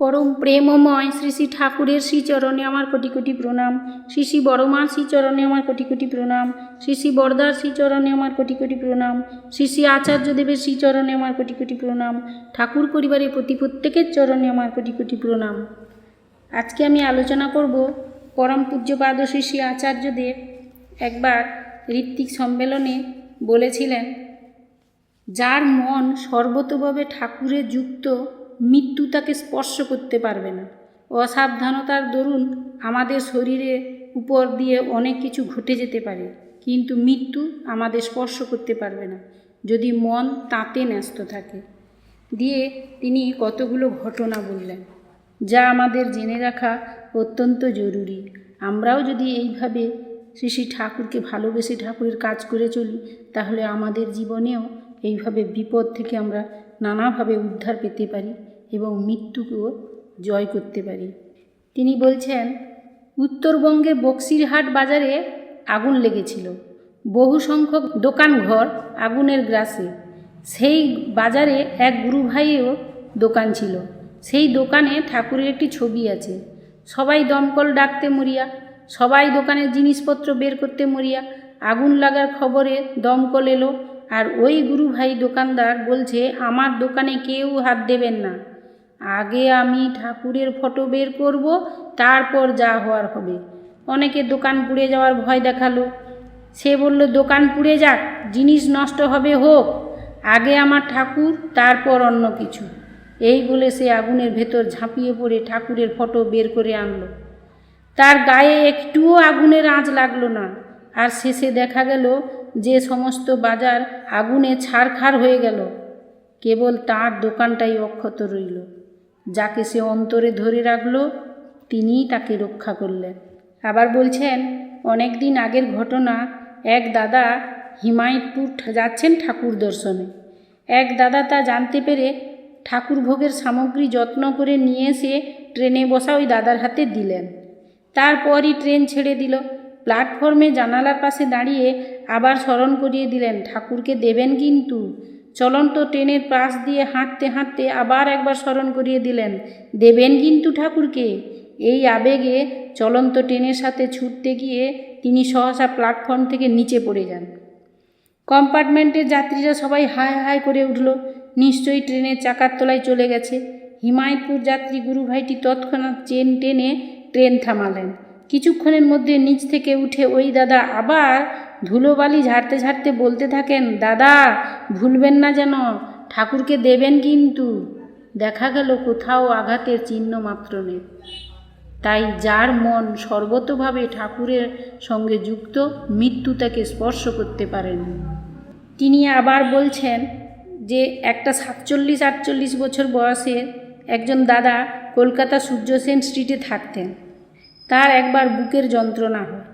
পরম প্রেমময় শ্রী শ্রী ঠাকুরের শ্রীচরণে আমার কোটি কোটি প্রণাম। শ্রী শ্রী বড়মার শ্রীচরণে আমার কোটি কোটি প্রণাম। শ্রী শ্রী বরদার শ্রীচরণে আমার কোটি কোটি প্রণাম। শ্রী শ্রী আচার্যদেবের শ্রীচরণে আমার কোটি কোটি প্রণাম। ঠাকুর পরিবারের প্রতি প্রত্যেকের চরণে আমার কোটি কোটি প্রণাম। আজকে আমি আলোচনা করব পরম পূজ্যপাদ শ্রী শ্রী আচার্যদেব একবার ঋত্বিক সম্মেলনে বলেছিলেন, যার মন সর্বতভাবে ঠাকুরে যুক্ত মৃত্যু তাকে স্পর্শ করতে পারবে না। অসাবধানতার দরুন আমাদের শরীরের উপর দিয়ে অনেক কিছু ঘটে যেতে পারে, কিন্তু মৃত্যু আমাদের স্পর্শ করতে পারবে না, যদি মন তাঁতে ন্যস্ত থাকে। দিয়ে তিনি কতগুলো ঘটনা বললেন, যা আমাদের জেনে রাখা অত্যন্ত জরুরি। আমরাও যদি এইভাবে শ্রী শ্রী ঠাকুরকে ভালোবেসে ঠাকুরের কাজ করে চলি, তাহলে আমাদের জীবনেও এইভাবে বিপদ থেকে আমরা নানাভাবে উদ্ধার পেতে পারি এবং মৃত্যুকেও জয় করতে পারি। তিনি বলছেন উত্তরবঙ্গে বক্সিরহাট বাজারে আগুন লেগেছিল। বহু সংখ্যক দোকানঘর আগুনের গ্রাসে। সেই বাজারে এক গুরু ভাইয়েরও দোকান ছিল। সেই দোকানে ঠাকুরের একটি ছবি আছে। সবাই দমকল ডাকতে মরিয়া, সবাই দোকানের জিনিসপত্র বের করতে মরিয়া, আগুন লাগার খবরে দমকল এলো আর ওই গুরু ভাই দোকানদার বলছে, আমার দোকানে কেউ হাত দেবেন না। আগে আমি ঠাকুরের ফটো বের করব, তারপর যা হওয়ার হবে। অনেকে দোকান পুড়ে যাওয়ার ভয় দেখাল। সে বলল, দোকান পুড়ে যাক, জিনিস নষ্ট হবে হোক। আগে আমার ঠাকুর, তারপর অন্য কিছু। এই বলে সে আগুনের ভেতর ঝাঁপিয়ে পড়ে ঠাকুরের ফটো বের করে আনলো। তার গায়ে একটুও আগুনের আঁচ লাগল না। আর শেষে দেখা গেল যে সমস্ত বাজার আগুনে ছারখার হয়ে গেল। কেবল তার দোকানটাই অক্ষত রইল। যাকে সে অন্তরে ধরে রাখল, তিনিই তাকে রক্ষা করলেন। আবার বলছেন, অনেক দিন আগের ঘটনা, এক দাদা হিমায়তপুর যাচ্ছেন ঠাকুর দর্শনে। এক দাদা তা জানতে পেরে ঠাকুর ভোগের সামগ্রী যত্ন করে নিয়ে এসে ট্রেনে বসা ওই দাদার হাতে দিলেন। তারপরই ট্রেন ছেড়ে দিল। প্ল্যাটফর্মে জানালার পাশে দাঁড়িয়ে আবার স্মরণ করিয়ে দিলেন, ঠাকুরকে দেবেন কিন্তু? চলন্ত ট্রেনের পাশ দিয়ে হাঁটতে হাঁটতে আবার একবার স্মরণ করিয়ে দিলেন, দেবেন কিন্তু ঠাকুরকে? এই আবেগে চলন্ত ট্রেনের সাথে ছুটতে গিয়ে তিনি সহসা প্ল্যাটফর্ম থেকে নিচে পড়ে যান। কম্পার্টমেন্টের যাত্রীরা সবাই হায় হায় করে উঠল, নিশ্চয়ই ট্রেনের চাকার তলায় চলে গেছে। হিমায়তপুর যাত্রী গুরুভাইটি তৎক্ষণাৎ চেন টেনে ট্রেন থামালেন। কিছুক্ষণের মধ্যে নিচ থেকে উঠে ওই দাদা আবার ধুলোবালি ঝাড়তে ঝাড়তে বলতে থাকেন, দাদা, ভুলবেন না যেন, ঠাকুরকে দেবেন কিন্তু। দেখা গেল কোথাও আঘাতের চিহ্ন মাত্র নেই। তাই যার মন সর্বতভাবে ঠাকুরের সঙ্গে যুক্ত, মৃত্যু তাকে স্পর্শ করতে পারেন। তিনি আবার বলছেন যে, একটা সাতচল্লিশ আটচল্লিশ বছর বয়সের একজন দাদা কলকাতা সূর্য সেন স্ট্রিটে থাকতেন। তার একবার বুকের যন্ত্রণা হয়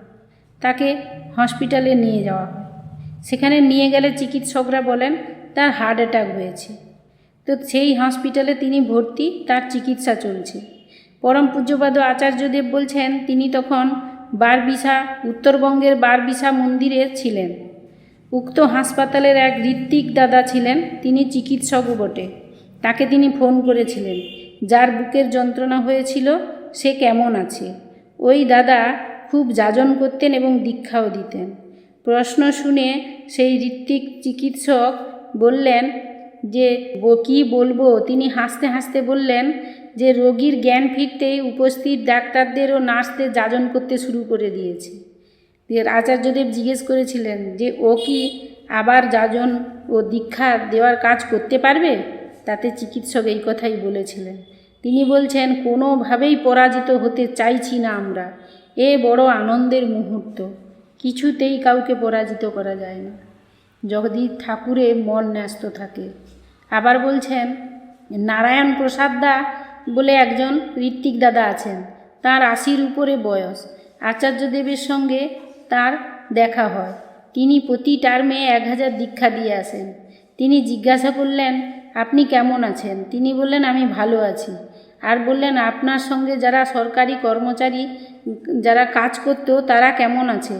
তাকে হসপিটালে নিয়ে যাওয়া হয় সেখানে নিয়ে গেলে চিকিৎসকরা বলেন তার হার্ট অ্যাটাক হয়েছে। তো সেই হসপিটালে তিনি ভর্তি, তার চিকিৎসা চলছে। পরম পূজ্যপাদ আচার্যদেব বলছেন, তিনি তখন বারবিশা উত্তরবঙ্গের বারবিশা মন্দিরে ছিলেন। উক্ত হাসপাতালের এক ঋত্বিক দাদা ছিলেন, তিনি চিকিৎসকও বটে। তাকে তিনি ফোন করেছিলেন, যার বুকের যন্ত্রণা হয়েছিল, সে কেমন আছে? ওই দাদা খুব যাজন করতেন এবং দীক্ষাও দিতেন। প্রশ্ন শুনে সেই ঋত্বিক চিকিৎসক বললেন যে কী বলব? তিনি হাসতে হাসতে বললেন যে, রোগীর জ্ঞান ফিরতেই উপস্থিত ডাক্তারদের ও নার্সদের যাজন করতে শুরু করে দিয়েছে। আচার্যদেব জিজ্ঞেস করেছিলেন যে, ও কি আবার যাজন ও দীক্ষা দেওয়ার কাজ করতে পারবে? তাতে চিকিৎসক এই কথাই বলেছিলেন। তিনি বলছেন, কোনোভাবেই পরাজিত হতে চাইছি না আমরা। এ বড় আনন্দের মুহূর্ত। কিছুতেই কাউকে পরাজিত করা যায় না জগদীশ ঠাকুরে মন ন্যস্ত থাকে। আবার বলছেন, নারায়ণ প্রসাদ দা বলে একজন ঋত্বিক দাদা আছেন। তার আশির উপরে বয়স। আচার্যদেবের সঙ্গে তার দেখা হয়। তিনি প্রতি টার্মে এক হাজার দীক্ষা দিয়ে আসেন। তিনি জিজ্ঞাসা করলেন, আপনি কেমন আছেন? তিনি বললেন, আমি ভালো আছি। আর বললেন, আপনার সঙ্গে যারা সরকারি কর্মচারী, যারা কাজ করতো, তারা কেমন আছে?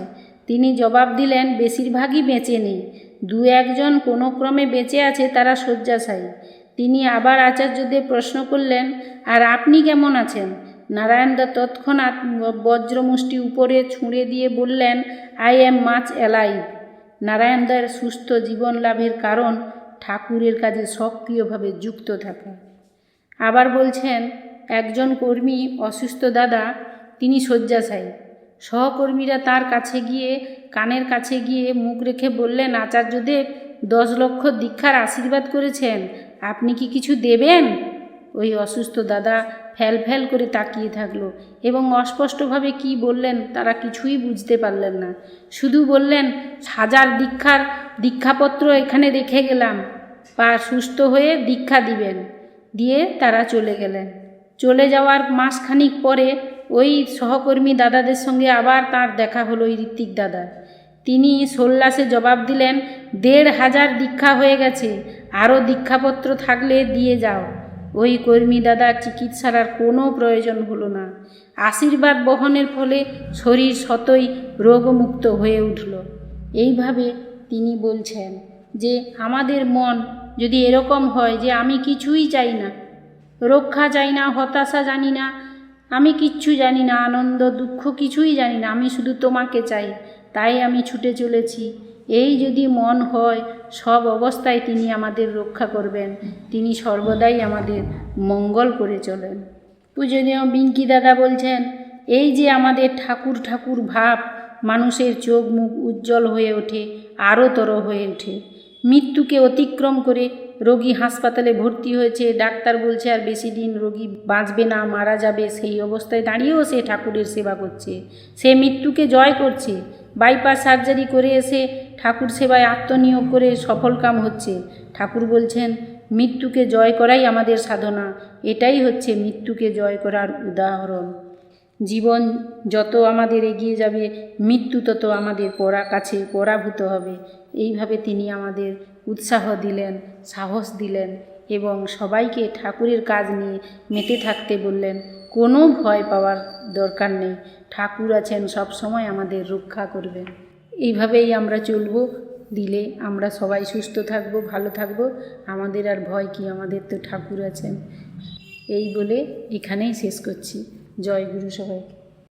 তিনি জবাব দিলেন, বেশিরভাগই বেঁচে নেই। দু একজন কোনো ক্রমে বেঁচে আছে, তারা শয্যাশায়ী। তিনি আবার আচার্যদের প্রশ্ন করলেন, আর আপনি কেমন আছেন? নারায়ণদা তৎক্ষণাৎ বজ্রমুষ্টি উপরে ছুঁড়ে দিয়ে বললেন, আই অ্যাম মাচ অ্যালাইভ। নারায়ণদার সুস্থ জীবন লাভের কারণ ঠাকুরের কাজে সক্রিয়ভাবে যুক্ত থাকা। আবার বলছেন, একজন কর্মী অসুস্থ দাদা, তিনি শয্যাশায়ী। সহকর্মীরা তার কাছে গিয়ে, কানের কাছে গিয়ে মুখ রেখে বললেন, আচার্যদেব, দশ লক্ষ দীক্ষার আশীর্বাদ করেছেন, আপনি কি কিছু দেবেন? ওই অসুস্থ দাদা ফ্যাল ফ্যাল করে তাকিয়ে থাকল এবং অস্পষ্টভাবে কি বললেন তারা কিছুই বুঝতে পারলেন না। শুধু বললেন, হাজার দীক্ষার দীক্ষাপত্র এখানে রেখে গেলাম। বা সুস্থ হয়ে দীক্ষা দিবেন। দিয়ে তারা চলে গেলেন। চলে যাওয়ার মাসখানিক পরে ওই সহকর্মী দাদাদের সঙ্গে আবার তার দেখা হলো ওই ঋত্বিক দাদার। তিনি সোল্লাসে জবাব দিলেন, দেড় হাজার দীক্ষা হয়ে গেছে, আরও দীক্ষাপত্র থাকলে দিয়ে যাও। ওই কর্মী দাদার চিকিৎসার আর কোনো প্রয়োজন হলো না। আশীর্বাদ বহনের ফলে শরীর শতই রোগমুক্ত হয়ে উঠল। এইভাবে তিনি বলছেন যে, আমাদের মন যদি এরকম হয় যে আমি কিছুই চাই না, রক্ষা চাই না, হতাশা জানি না, আমি কিচ্ছু জানি না, আনন্দ, দুঃখ কিছুই জানি না, আমি শুধু তোমাকে চাই, তাই আমি ছুটে চলেছি। এই যদি মন হয়, সব অবস্থায় তিনি আমাদের রক্ষা করবেন। তিনি সর্বদাই আমাদের মঙ্গল করে চলেন। পূজনীয় বিঙ্কি দাদা বলছেন, এই যে আমাদের ঠাকুর ঠাকুর ভাব, মানুষের চোখ মুখ উজ্জ্বল হয়ে ওঠে আরও তর হয়ে ওঠে। মৃত্যুকে অতিক্রম করে রোগী হাসপাতালে ভর্তি হয়েছে। ডাক্তার বলছে, আর বেশি দিন রোগী বাঁচবে না, মারা যাবে, সেই অবস্থায় দাঁড়িয়েও সে ঠাকুরের সেবা করছে। সে মৃত্যুকে জয় করছে। বাইপাস সার্জারি করে এসে ঠাকুর সেবায় আত্মনিয়োগ করে সফল কাম হচ্ছে। ঠাকুর বলছেন, মৃত্যুকে জয় করাই আমাদের সাধনা। এটাই হচ্ছে মৃত্যুকে জয় করার উদাহরণ। জীবন যত আমাদের এগিয়ে যাবে, মৃত্যু তত আমাদের পরা, কাছে পরাভূত হবে। এইভাবে তিনি আমাদের উৎসাহ দিলেন, সাহস দিলেন এবং সবাইকে ঠাকুরের কাজ নিয়ে মেতে থাকতে বললেন, কোনো ভয় পাওয়ার দরকার নেই। ঠাকুর আছেন, সব সময় আমাদের রক্ষা করবেন। এইভাবেই আমরা চলবো। দিলে আমরা সবাই সুস্থ থাকব, ভালো থাকব। আমাদের আর ভয় কি? আমাদের তো ঠাকুর আছেন। এই বলে এখানেই শেষ করছি। জয় গুরু সবাইকে